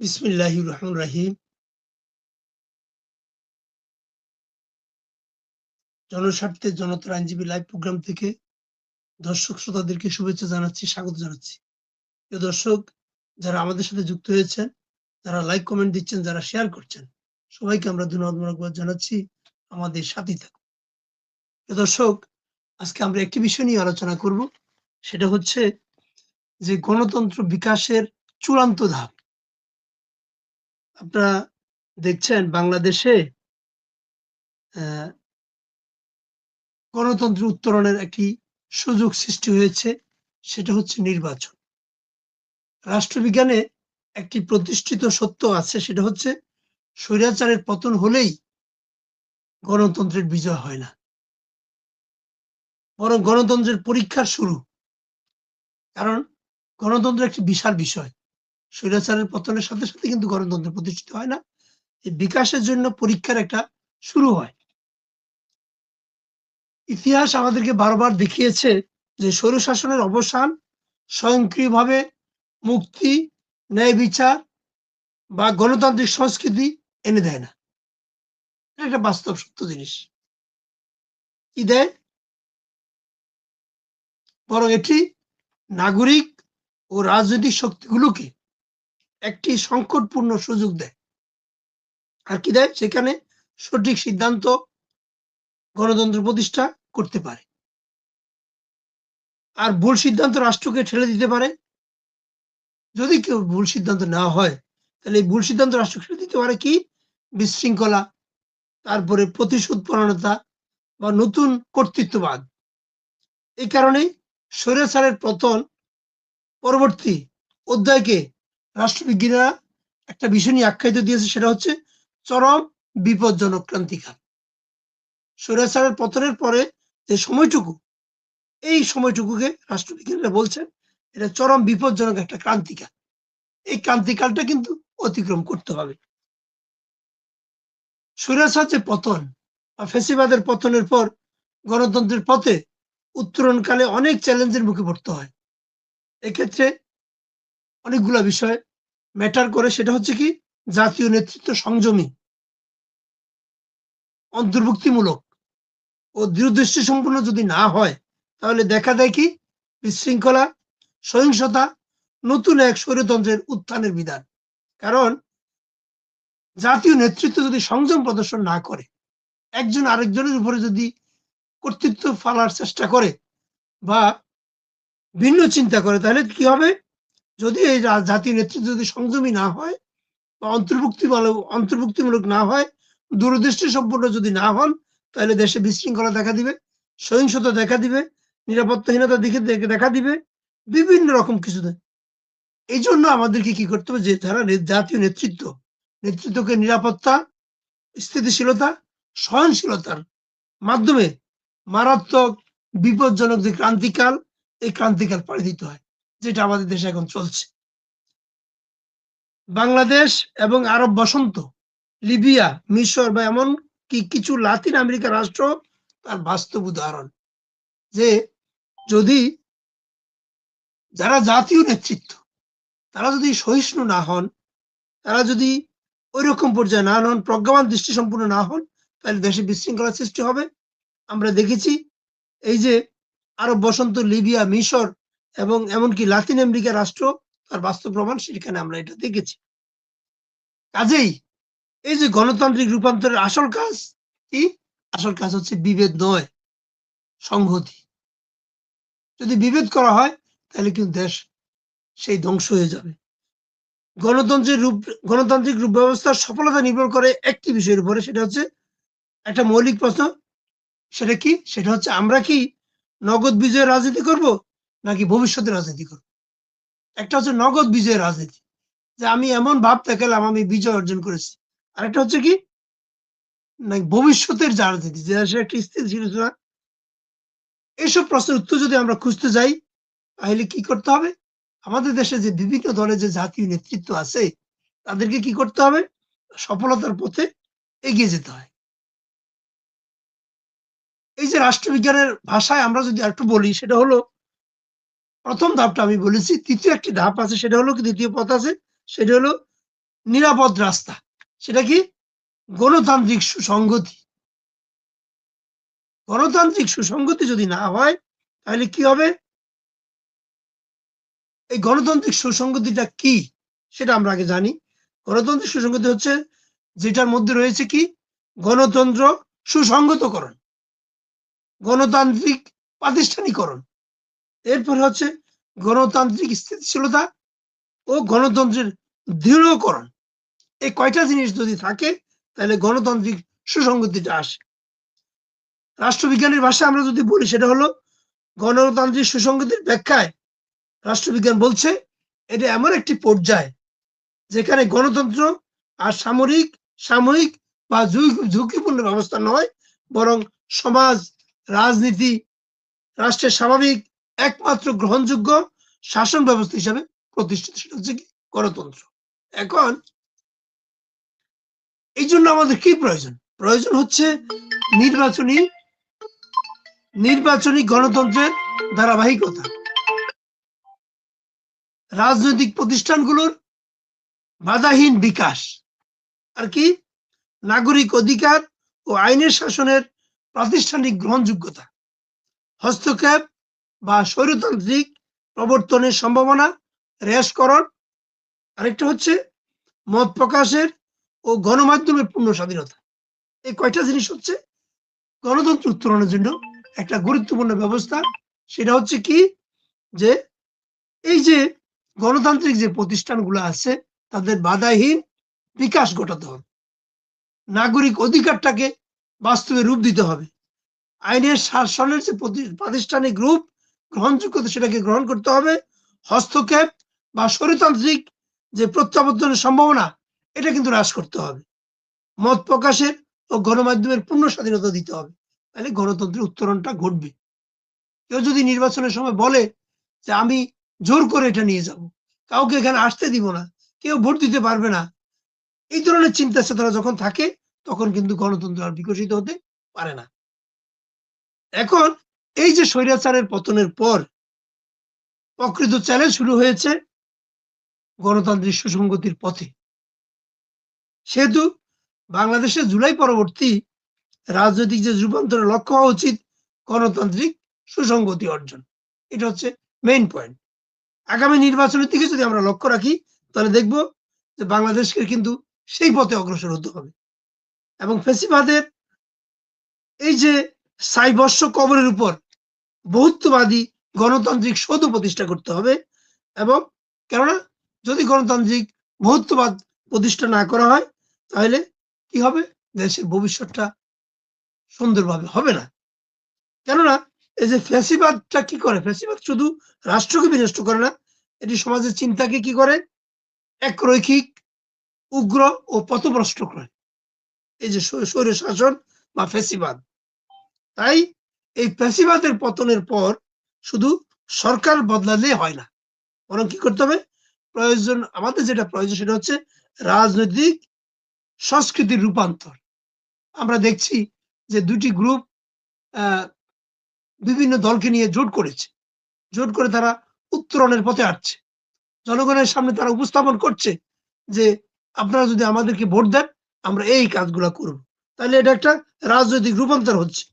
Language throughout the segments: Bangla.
বিসমিল্লাহির রহমান রাহিম। জনস্বার্থে জনতার আইনজীবী লাইভ প্রোগ্রাম থেকে দর্শক শ্রোতাদেরকে শুভেচ্ছা জানাচ্ছি, স্বাগত জানাচ্ছি। প্রিয় দর্শক, যারা আমাদের সাথে যুক্ত হয়েছেন, যারা লাইক, কমেন্ট দিচ্ছেন, যারা শেয়ার করছেন, সবাইকে আমরা ধন্যবাদ জানাচ্ছি। আমাদের সাথে থাকুন। প্রিয় দর্শক, আজকে আমরা একটি বিষয় নিয়ে আলোচনা করব। সেটা হচ্ছে যে গণতন্ত্র বিকাশের চূড়ান্ত ধাপ। আপনারা দেখছেন বাংলাদেশে গণতন্ত্র উত্তরণের একটি সুযোগ সৃষ্টি হয়েছে, সেটা হচ্ছে নির্বাচন। রাষ্ট্রবিজ্ঞানে একটি প্রতিষ্ঠিত সত্য আছে, সেটা হচ্ছে স্বৈরাচারের পতন হলেই গণতন্ত্রের বিজয় হয় না। বরং গণতন্ত্রের পরীক্ষার শুরু। কারণ গণতন্ত্র একটি বিশাল বিষয়। স্বৈরাচারের পতনের সাথে সাথে কিন্তু গণতন্ত্র প্রতিষ্ঠিত হয় না। বিকাশের জন্য পরীক্ষার একটা শুরু হয়। ইতিহাস আমাদেরকে বারবার দেখিয়েছে যে স্বৈরশাসনের অবসান স্বয়ংক্রিয়ভাবে মুক্তি, ন্যায় বিচার বা গণতান্ত্রিক সংস্কৃতি এনে দেয় না। একটা বাস্তব সত্য জিনিস। কি দেয়? বরং এটি নাগরিক ও রাজনৈতিক শক্তিগুলোকে একটি সংকটপূর্ণ সুযোগ দেয়। আর কি দেয়? সেখানে সঠিক সিদ্ধান্ত গণতন্ত্র প্রতিষ্ঠা করতে পারে। আর ভুল সিদ্ধান্ত রাষ্ট্রকে ঠেলে দিতে পারে। যদি কেউ ভুল সিদ্ধান্ত নেওয়া হয়, তাহলে এই ভুল সিদ্ধান্ত রাষ্ট্র ঠেলে দিতে পারে কি? বিশৃঙ্খলা, তারপরে প্রতিশোধ পরায়ণতা বা নতুন কর্তৃত্ববাদ। এই কারণে স্বৈরাচারের পতন পরবর্তী অধ্যায়কে রাষ্ট্রবিজ্ঞানীরা একটা নিয়ে আখ্যায়িত দিয়েছে, সেটা হচ্ছে চরম বিপজ্জনক ক্রান্তিকাল। স্বৈরাচারের পতনের পরে যে সময়টুকু, এই সময়টুকুকে রাষ্ট্রবিজ্ঞানীরা বলছেন, এটা চরম বিপজ্জনক একটা ক্রান্তিকাল। এই ক্রান্তিকালটা কিন্তু অতিক্রম করতে হবে। স্বৈরাচার যে পতন বা ফেসিবাদের পতনের পর গণতন্ত্রের পথে উত্তরণকালে অনেক চ্যালেঞ্জের মুখে পড়তে হয়। এক্ষেত্রে অনেকগুলা বিষয় ম্যাটার করে সেটা হচ্ছে কি জাতীয় নেতৃত্ব সংযমী, অন্তর্ভুক্তিমূলক ও দূরদৃষ্টি সম্পূর্ণ যদি না হয়, তাহলে দেখা দেয় কি বিশৃঙ্খলা, সহিংসতা, নতুন এক স্বৈরতন্ত্রের উত্থানের বিধান। কারণ জাতীয় নেতৃত্ব যদি সংযম প্রদর্শন না করে, একজন আরেকজনের উপরে যদি কর্তৃত্ব ফালার চেষ্টা করে বা ভিন্ন চিন্তা করে, তাহলে কি হবে? যদি এই জাতির নেতৃত্ব যদি সংযমী না হয় বা অন্তর্ভুক্তি অন্তর্ভুক্তিমূলক না হয়, দূরদৃষ্টি সম্পূর্ণ যদি না হন, তাহলে দেশে বিশৃঙ্খলা দেখা দিবে, সহিংসতা দেখা দিবে, নিরাপত্তাহীনতা দিকে দেখা দিবে, বিভিন্ন রকম কিছুতে এই জন্য আমাদেরকে কি করতে হবে যে যারা জাতীয় নেতৃত্ব, নেতৃত্বকে নিরাপত্তা, স্থিতিশীলতা, সহনশীলতার মাধ্যমে মারাত্মক বিপজ্জনক যে ক্রান্তিকাল, এই ক্রান্তিকাল পাড়ি দিতে হয়। যেটা আমাদের দেশে এখন চলছে। বাংলাদেশ এবং আরব বসন্ত, লিবিয়া, মিশর বা এমন কি কিছু লাতিন আমেরিকা রাষ্ট্র তার বাস্তব উদাহরণ। যে যদি যারা জাতীয় নেতৃত্ব, তারা যদি সহিষ্ণু না হন, তারা যদি ওই রকম পর্যায়ে না হন, প্রজ্ঞাবান দৃষ্টি সম্পূর্ণ না হন, তাহলে দেশে বিশৃঙ্খলা সৃষ্টি হবে। আমরা দেখেছি এই যে আরব বসন্ত, লিবিয়া, মিশর এবং এমনকি লাতিন আমেরিকা রাষ্ট্র, তার বাস্তব প্রমাণ সেখানে আমরা এটা দেখেছি। কাজেই এই যে গণতান্ত্রিক রূপান্তরের আসল কাজ কি? আসল কাজ হচ্ছে বিভেদ নয়, সংহতি। যদি বিভেদ করা হয়, তাহলে কিন্তু দেশ সেই ধ্বংস হয়ে যাবে। গণতন্ত্রের রূপ, গণতান্ত্রিক রূপ ব্যবস্থার সফলতা নির্ভর করে একটি বিষয়ের উপরে, সেটা হচ্ছে একটা মৌলিক প্রশ্ন। সেটা কি? সেটা হচ্ছে আমরা কি নগদ বিজয় রাজনীতি করব? নাকি ভবিষ্যতের রাজনীতি করব? একটা হচ্ছে নগদ বিজয়ের রাজনীতি, যে আমি এমন ভাব দেখালাম আমি বিজয় অর্জন করেছি। আর একটা হচ্ছে কি? না ভবিষ্যতের যে রাজনীতি, যে সে একটা স্থিতিশীলতা এইসব প্রশ্নের উত্তর যদি আমরা খুঁজতে যাই, তাহলে কি করতে হবে? আমাদের দেশে যে বিভিন্ন দলের যে জাতীয় নেতৃত্ব আছে, তাদেরকে কি করতে হবে? সফলতার পথে এগিয়ে যেতে হয়। এই যে রাষ্ট্রবিজ্ঞানের ভাষায় আমরা যদি একটু বলি, সেটা হলো প্রথম ধাপটা আমি বলেছি, তৃতীয় একটি ধাপ আছে, সেটা হলো কি দ্বিতীয় পথ আছে, সেটা হলো নিরাপদ রাস্তা, সেটা কি? গণতান্ত্রিক সুসংগতি। গণতান্ত্রিক সুসংগতি যদি না হয়, তাহলে কি হবে? এই গণতান্ত্রিক সুসংগতিটা কি, সেটা আমরা আগে জানি। গণতান্ত্রিক সুসংগতি হচ্ছে, যেটার মধ্যে রয়েছে কি? গণতন্ত্র সুসংগতকরণ, গণতান্ত্রিক প্রাতিষ্ঠানিকরণ। এরপর হচ্ছে গণতান্ত্রিক স্থিতিশীলতা ও গণতন্ত্রের দৃঢ়করণ। এই কয়টা জিনিস যদি থাকে, তাহলে গণতান্ত্রিক সুসংগতিটা আসে। রাষ্ট্রবিজ্ঞানের ভাষায় আমরা যদি বলি, সেটা হলো গণতান্ত্রিক সুসংগতির ব্যাখ্যায় রাষ্ট্রবিজ্ঞান বলছে, এটা এমন একটি পর্যায় যেখানে গণতন্ত্র আর সামরিক, সাময়িক বা ঝুঁকি- ঝুঁকিপূর্ণ ব্যবস্থা নয়, বরং সমাজ, রাজনীতি, রাষ্ট্রের স্বাভাবিক একমাত্র গ্রহণযোগ্য শাসন ব্যবস্থা হিসাবে প্রতিষ্ঠিত, সেটা হচ্ছে কি? গণতন্ত্র। এখন এই জন্য আমাদের কি প্রয়োজন? প্রয়োজন হচ্ছে নির্বাচনী নির্বাচনী গণতন্ত্রের ধারাবাহিকতা। রাজনৈতিক প্রতিষ্ঠানগুলোর বাধাহীন বিকাশ। আর কি? নাগরিক অধিকার ও আইনের শাসনের প্রাতিষ্ঠানিক গ্রহণযোগ্যতা। হস্তক্ষেপ বা স্বৈরতান্ত্রিক প্রবর্তনের সম্ভাবনা হ্রাসকরণ আরেকটা হচ্ছে মত প্রকাশের ও গণমাধ্যমের পূর্ণ স্বাধীনতা। এই কয়টা জিনিস হচ্ছে? গণতন্ত্র উত্তরণের জন্য একটা গুরুত্বপূর্ণ ব্যবস্থা, সেটা হচ্ছে কি? যে এই যে গণতান্ত্রিক যে প্রতিষ্ঠানগুলো আছে, তাদের বাধাহীন বিকাশ ঘটাতে হবে। নাগরিক অধিকারটাকে বাস্তবে রূপ দিতে হবে। আইনের শাসনের যে প্রতি- প্রাতিষ্ঠানিক রূপ গ্রহণযোগ্যতা সেটাকে গ্রহণ করতে হবে। হস্তক্ষেপ বা স্বৈরতান্ত্রিক যে প্রত্যাবর্তনের সম্ভাবনা, এটা কিন্তু হ্রাস করতে হবে। মত প্রকাশের ও গণমাধ্যমের পূর্ণ স্বাধীনতা দিতে হবে। তাহলে গণতন্ত্রের উত্তরণটা ঘটবে। কেউ যদি নির্বাচনের সময় বলে যে আমি জোর করে এটা নিয়ে যাব, কাউকে এখানে আসতে দিব না, কেউ ভোট দিতে পারবে না, এই ধরনের চিন্তা চেতনা যখন থাকে, তখন কিন্তু গণতন্ত্র আর বিকশিত হতে পারে না। এখন এই যে স্বৈরাচারের পতনের পর প্রকৃত চ্যালেঞ্জ শুরু হয়েছে গণতান্ত্রিক সুসংগতির পথে। সেহেতু বাংলাদেশের জুলাই পরবর্তী রাজনৈতিক যে রূপান্তরের লক্ষ্য হওয়া উচিত গণতান্ত্রিক সুসংগতি অর্জন। এটা হচ্ছে মেইন পয়েন্ট আগামী নির্বাচনের দিকে যদি আমরা লক্ষ্য রাখি, তাহলে দেখব যে বাংলাদেশকে কিন্তু সেই পথে অগ্রসর হতে হবে। এবং ফেসিবাদের এই যে সাইবর্ষ কবরের উপর বহুত্ববাদী গণতান্ত্রিক সৌধ প্রতিষ্ঠা করতে হবে এবং কেননা যদি গণতান্ত্রিক বহুত্ববাদ প্রতিষ্ঠা না করা হয়, তাহলে কি হবে? দেশের ভবিষ্যৎটা সুন্দরভাবে হবে না। কেননা এই যে ফ্যাসিবাদটা কি করে? ফ্যাসিবাদ শুধু রাষ্ট্রকে বিনষ্ট করে না, এটি সমাজের চিন্তাকে কি করে? এক রৈখিক উগ্র ও পথভ্রষ্ট করে। এই যে স্বৈর শাসন বা ফ্যাসিবাদ। তাই এই ফ্যাসিবাদের পতনের পর শুধু সরকার বদলালে হয় না। বরং কি করতে হবে? প্রয়োজন, আমাদের যেটা প্রয়োজন সেটা হচ্ছে রাজনৈতিক সংস্কৃতির রূপান্তর। আমরা দেখছি যে দুটি গ্রুপ বিভিন্ন দলকে নিয়ে জোট করেছে। জোট করে তারা উত্তরণের পথে আসছে। জনগণের সামনে তারা উপস্থাপন করছে যে আপনারা যদি আমাদেরকে ভোট দেন, আমরা এই কাজগুলো করব। তাহলে এটা একটা রাজনৈতিক রূপান্তর হচ্ছে।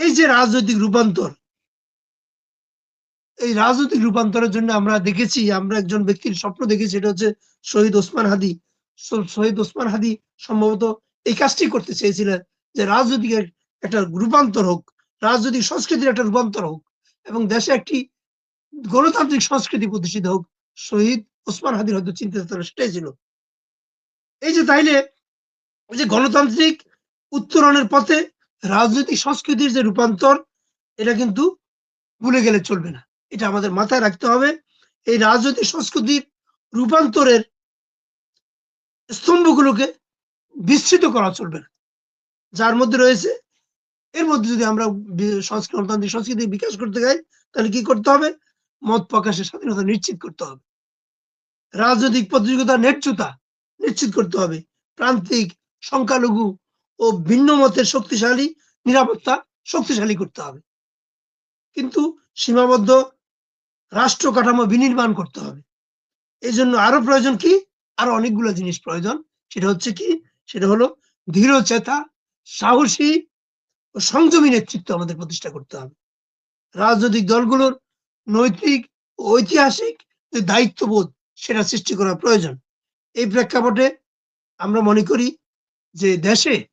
এই যে রাজনৈতিক রূপান্তর, এই রাজনৈতিক রূপান্তরের জন্য আমরা দেখেছি, আমরা একজন ব্যক্তির স্বপ্ন দেখেছি এটা হচ্ছে শহীদ ওসমান হাদি। শহীদ ওসমান হাদি সম্ভবত এই কাজটি করতে চেয়েছিলেন যে রাজনৈতিক একটা রূপান্তর হোক, রাজনৈতিক সংস্কৃতির একটা রূপান্তর হোক এবং দেশে একটি গণতান্ত্রিক সংস্কৃতি প্রতিষ্ঠিত হোক, শহীদ ওসমান হাদির হয়তো চিন্তা সেটাই ছিল। এই যে তাইলে যে গণতান্ত্রিক উত্তরণের পথে রাজনৈতিক সংস্কৃতির যে রূপান্তর, এটা কিন্তু ভুলে গেলে চলবে না। এটা আমাদের মাথায় রাখতে হবে। এই রাজনৈতিক সংস্কৃতির রূপান্তরের স্তম্ভগুলোকে বিস্তৃত করা চলবে না। যার মধ্যে রয়েছে, এর মধ্যে যদি আমরা গণতান্ত্রিক সংস্কৃতি বিকাশ করতে যাই, তাহলে কি করতে হবে? মত প্রকাশের স্বাধীনতা নিশ্চিত করতে হবে। রাজনৈতিক প্রতিযোগিতা ন্যায্যতা নিশ্চিত করতে হবে। প্রান্তিক সংখ্যালঘু ও ভিন্ন মতের শক্তিশালী, নিরাপত্তা শক্তিশালী করতে হবে। কিন্তু সীমাবদ্ধ রাষ্ট্র কাঠামো বিনির্মাণ করতে হবে। এই জন্য আরও প্রয়োজন কি? আরও অনেকগুলো জিনিস প্রয়োজন। সেটা হচ্ছে কি? সেটা হলো ধীর চেতা, সাহসী ও সংযমী নেতৃত্ব আমাদের প্রতিষ্ঠা করতে হবে। রাজনৈতিক দলগুলোর নৈতিক ও ঐতিহাসিক যে দায়িত্ববোধ, সেটা সৃষ্টি করা প্রয়োজন। এই প্রেক্ষাপটে আমরা মনে করি যে দেশে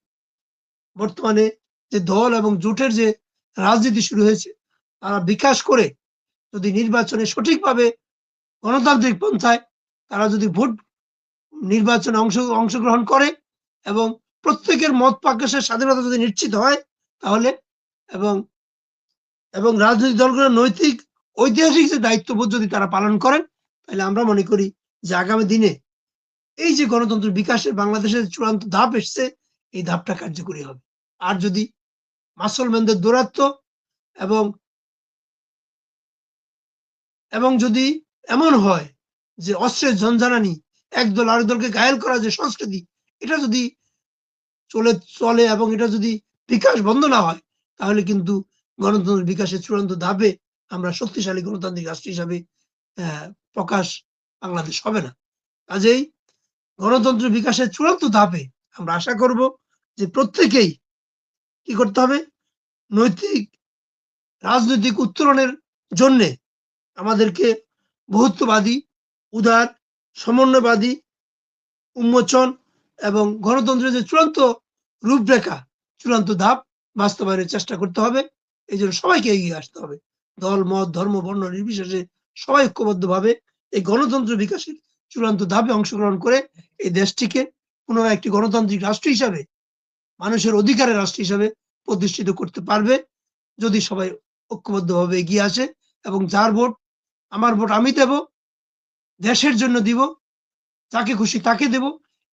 বর্তমানে যে দল এবং জোটের যে রাজনীতি শুরু হয়েছে, তারা বিকাশ করে যদি নির্বাচনে সঠিকভাবে গণতান্ত্রিক পন্থায় তারা যদি ভোট নির্বাচনে অংশ, অংশগ্রহণ করে এবং প্রত্যেকের মত প্রকাশের স্বাধীনতা যদি নিশ্চিত হয়, তাহলে এবং এবং রাজনৈতিক দলগুলোর নৈতিক, ঐতিহাসিক যে দায়িত্ববোধ যদি তারা পালন করেন, তাহলে আমরা মনে করি যে আগামী দিনে এই যে গণতন্ত্র বিকাশের বাংলাদেশের চূড়ান্ত ধাপ এসছে, এই ধাপটা কার্যকরী হবে। আর যদি মাসলম্যানদের দৌরাত্ম এবং এবং যদি এমন হয় যে অস্ত্রের ঝঞ্ঝানানি একদল আরেক দলকে ঘায়েল করা যে সংস্কৃতি, এটা যদি চলে চলে এবং এটা যদি বিকাশ বন্ধ না হয়, তাহলে কিন্তু গণতন্ত্রের বিকাশের চূড়ান্ত ধাপে আমরা শক্তিশালী গণতান্ত্রিক রাষ্ট্র হিসাবে প্রকাশ বাংলাদেশ হবে না। কাজেই গণতন্ত্র বিকাশের চূড়ান্ত ধাপে আমরা আশা করব যে প্রত্যেকেই কি করতে হবে? নৈতিক, রাজনৈতিক উত্তরণের জন্যে আমাদেরকে বহুত্ববাদী, উদার, সমন্বয়বাদী, উন্মোচন এবং গণতন্ত্রের যে চূড়ান্ত রূপরেখা, চূড়ান্ত ধাপ বাস্তবায়নের চেষ্টা করতে হবে। এই জন্য সবাইকে এগিয়ে আসতে হবে। দল, মত, ধর্ম, বর্ণ নির্বিশেষে সবাই ঐক্যবদ্ধভাবে এই গণতন্ত্র বিকাশের চূড়ান্ত ধাপে অংশগ্রহণ করে এই দেশটিকে পুনরায় একটি গণতান্ত্রিক রাষ্ট্র হিসাবে মানুষের অধিকারের রাষ্ট্র হিসাবে প্রতিষ্ঠিত করতে পারবে যদি সবাই ঐক্যবদ্ধভাবে এগিয়ে আসে এবং যার ভোট, আমার ভোট আমি দেব, দেশের জন্য দিব, যাকে খুশি তাকে দেব,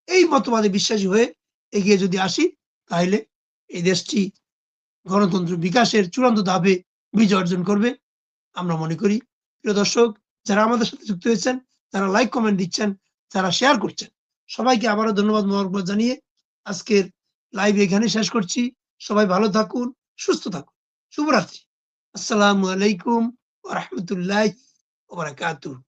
এই মতবাদে বিশ্বাসী হয়ে এগিয়ে যদি আসি, তাহলে এই দেশটি গণতন্ত্র বিকাশের চূড়ান্ত ধাপে বিজয় অর্জন করবে। আমরা মনে করি, প্রিয় দর্শক, যারা আমাদের সাথে যুক্ত হয়েছেন, যারা লাইক কমেন্ট দিচ্ছেন, যারা শেয়ার করছেন, সবাইকে আবারও ধন্যবাদ, মোবারকবাদ জানিয়ে আজকের লাইভ এখানে শেষ করছি। সবাই ভালো থাকুন, সুস্থ থাকুন। শুভরাত্রি। আসসালামু আলাইকুম রহমতুল্লাহ রাহমাতুল্লাহি ওয়া বারাকাতুহু।